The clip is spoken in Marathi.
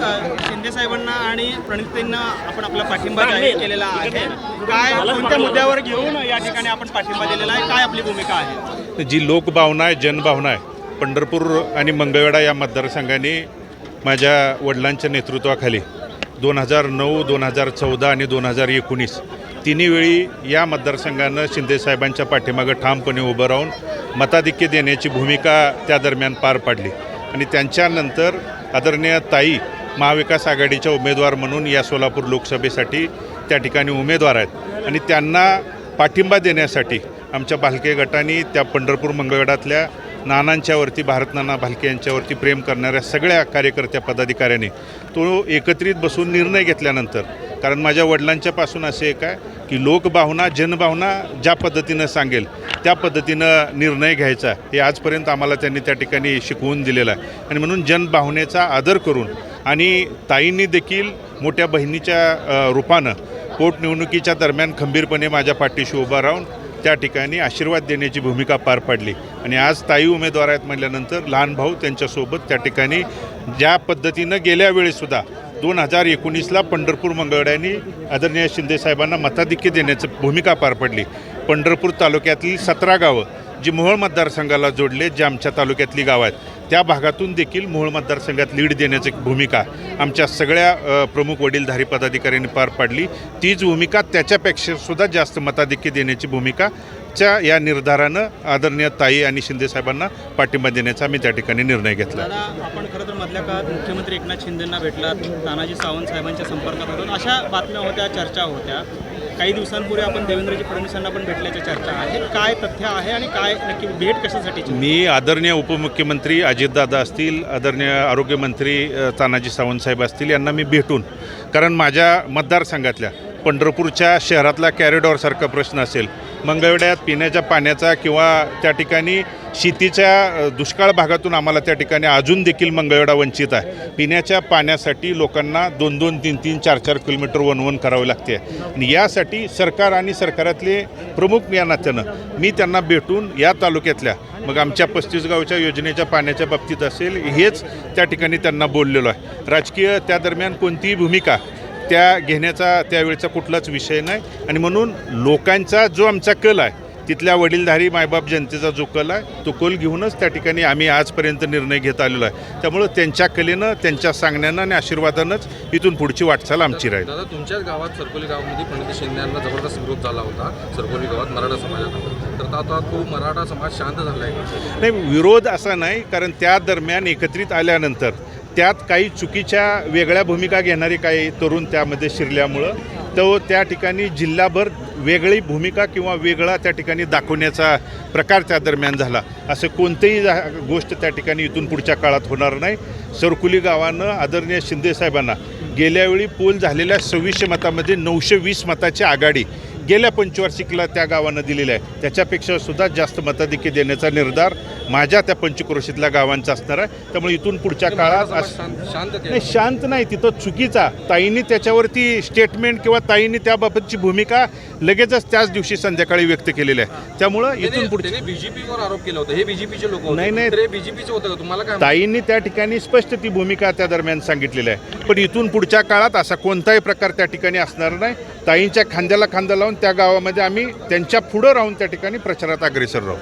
आज शिंदे साहेबांना आणि प्रणितांना आपण आपला पाठिंबा जाहीर केलेला आहे. काय कोणत्या मुद्द्यावर घेऊन या ठिकाणी आपण पाठिंबा दिलेला आहे? काय आपली भूमिका आहे? जी लोकभावना आहे जनभावना आहे पंढरपूर आणि मंगळवेढा या मतदारसंघाने माझ्या वडिलांच्या नेतृत्वाखाली दोन हजार नऊ दोन हजार चौदा आणि दोन हजार एकोणीस तिन्ही वेळी या मतदारसंघानं शिंदेसाहेबांच्या पाठीमागं ठामपणे उभं राहून मताधिक्य देण्याची भूमिका त्या दरम्यान पार पाडली. आणि त्यांच्यानंतर आदरणीय ताई महाविकास आघाडीच्या उमेदवार म्हणून या सोलापूर लोकसभेसाठी त्या ठिकाणी उमेदवार आहेत. आणि त्यांना पाठिंबा देण्यासाठी आमच्या भालके गटाने त्या पंढरपूर मंगळगडातल्या नानांच्यावरती भारत नाना भालके यांच्यावरती प्रेम करणाऱ्या सगळ्या कार्यकर्त्या पदाधिकाऱ्यांनी तो एकत्रित बसून निर्णय घेतल्यानंतर कारण माझ्या वडिलांच्यापासून असे एक आहे की लोकभावना जनभावना ज्या पद्धतीनं सांगेल त्या पद्धतीनं निर्णय घ्यायचा हे आजपर्यंत आम्हाला त्यांनी त्या ठिकाणी शिकवून दिलेलं आहे. आणि म्हणून जनभावनेचा आदर करून आणि ताईंनी देखील मोठ्या बहिणीच्या रूपानं पोटनिवडणुकीच्या दरम्यान खंबीरपणे माझ्या पाठीशी उभा राहून त्या ठिकाणी आशीर्वाद देण्याची भूमिका पार पाडली. आणि आज ताई उमेदवार आहेत म्हटल्यानंतर लहान भाऊ त्यांच्यासोबत त्या ठिकाणी ज्या पद्धतीनं गेल्या वेळेसुद्धा दोन हजार एकोणीसला पंढरपूर मंगळड्यांनी आदरणीय शिंदेसाहेबांना मताधिक्य देण्याची भूमिका पार पडली. पंढरपूर तालुक्यातली सतरा गावं जी मोहोळ मतदारसंघाला जोडले जे आमच्या तालुक्यातली गावं आहेत. त्या भागातून देखील मूळ मतदारसंघात लीड देण्याची भूमिका आमच्या सगळ्या प्रमुख वडीलधारी पदाधिकाऱ्यांनी पार पाडली. तीच भूमिका त्याच्यापेक्षा सुद्धा जास्त मताधिक्य देण्याची भूमिका च्या या निर्धारानं आदरणीय ताई आणि शिंदेसाहेबांना पाठिंबा देण्याचा आम्ही त्या ठिकाणी निर्णय घेतला. आपण खरं तर मधल्या काळात मुख्यमंत्री एकनाथ शिंदेंना भेटला तानाजी सावंत साहेबांच्या संपर्कात होतो. अशा बातम्या होत्या चर्चा होत्या. काही दिवसांपूर्वी आपण देवेंद्रजी फडणवीसांना पण भेटल्याच्या चर्चा आहेत काय तथ्य आहे आणि काय नक्की भेट कशासाठी मी आदरणीय उपमुख्यमंत्री अजितदादा असतील आदरणीय आरोग्यमंत्री तानाजी सावंतसाहेब असतील यांना मी भेटून कारण माझ्या मतदारसंघातल्या पंढरपूरच्या शहरातला कॅरिडॉरसारखा प्रश्न असेल. मंगळवेड्यात पिण्याच्या पाण्याचा किंवा त्या ठिकाणी शेतीच्या दुष्काळ भागातून आम्हाला त्या ठिकाणी अजून देखील मंगळवेढा वंचित आहे. पिण्याच्या पाण्यासाठी लोकांना दोन दोन तीन तीन चार चार किलोमीटर वन वन करावे लागते. आणि यासाठी सरकार आणि सरकारातले प्रमुख या नात्यानं मी त्यांना भेटून या तालुक्यातल्या मग आमच्या पस्तीस गावच्या योजनेच्या पाण्याच्या बाबतीत असेल हेच त्या ठिकाणी त्यांना बोललेलो आहे. राजकीय त्या दरम्यान कोणतीही भूमिका त्या घेण्याचा त्यावेळेचा कुठलाच विषय नाही. आणि म्हणून लोकांचा जो आमचा कल आहे तिथल्या वडीलधारी मायबाप जनतेचा जो कल आहे. तो कल घेऊनच त्या ठिकाणी आम्ही आजपर्यंत निर्णय घेत आलेलो आहे. त्यामुळं त्यांच्या कलेनं त्यांच्या सांगण्यानं आणि आशीर्वादानंच इथून पुढची वाटचाल आमची राहील. दादा तुमच्याच गावात सरकोली गावामध्ये प्रणिती शिंदे यांना जबरदस्त विरोध झाला होता सरकोली गावात मराठा समाजात. तर आता तो मराठा समाज शांत झाला आहे नाही विरोध असा नाही कारण त्या दरम्यान एकत्रित आल्यानंतर त्यात काही चुकीच्या वेगळ्या भूमिका घेणारे काही तरुण त्यामध्ये शिरल्यामुळं तो त्या ठिकाणी जिल्हाभर वेगळी भूमिका किंवा वेगळा त्या ठिकाणी दाखवण्याचा प्रकार त्या दरम्यान झाला. असं कोणतेही गोष्ट त्या ठिकाणी इथून पुढच्या काळात होणार नाही. सरकुली गावानं आदरणीय शिंदेसाहेबांना गेल्यावेळी पोल झालेल्या सव्वीसशे मतामध्ये नऊशे वीस मताची आघाडी गेल्या पंचवार्षिकला त्या गावानं दिलेल्या आहे. त्याच्यापेक्षा सुद्धा जास्त मताधिक्य देण्याचा निर्धार माझ्या त्या पंचक्रोशीतल्या गावांचा असणार आहे. त्यामुळे इथून पुढच्या काळात नाही शांत नाही. तिथं चुकीचा. ताईंनी त्याच्यावरती स्टेटमेंट किंवा ताईंनी त्याबाबतची भूमिका लगेचच त्याच दिवशी संध्याकाळी व्यक्त केलेली आहे. त्यामुळं इथून त्याने बीजेपीवर आरोप केला होता. हे बीजेपीचे लोक नाही, नाही. बीजेपीचे होतं तुम्हाला काय ताईंनी त्या ठिकाणी स्पष्ट ती भूमिका त्या दरम्यान सांगितलेली आहे. पण इथून पुढच्या काळात असा कोणताही प्रकार त्या ठिकाणी असणार नाही. ताईंच्या खांद्याला खांदा लावून त्या गावामध्ये आम्ही त्यांच्या पुढं राहून त्या ठिकाणी प्रचारात अग्रेसर राहू.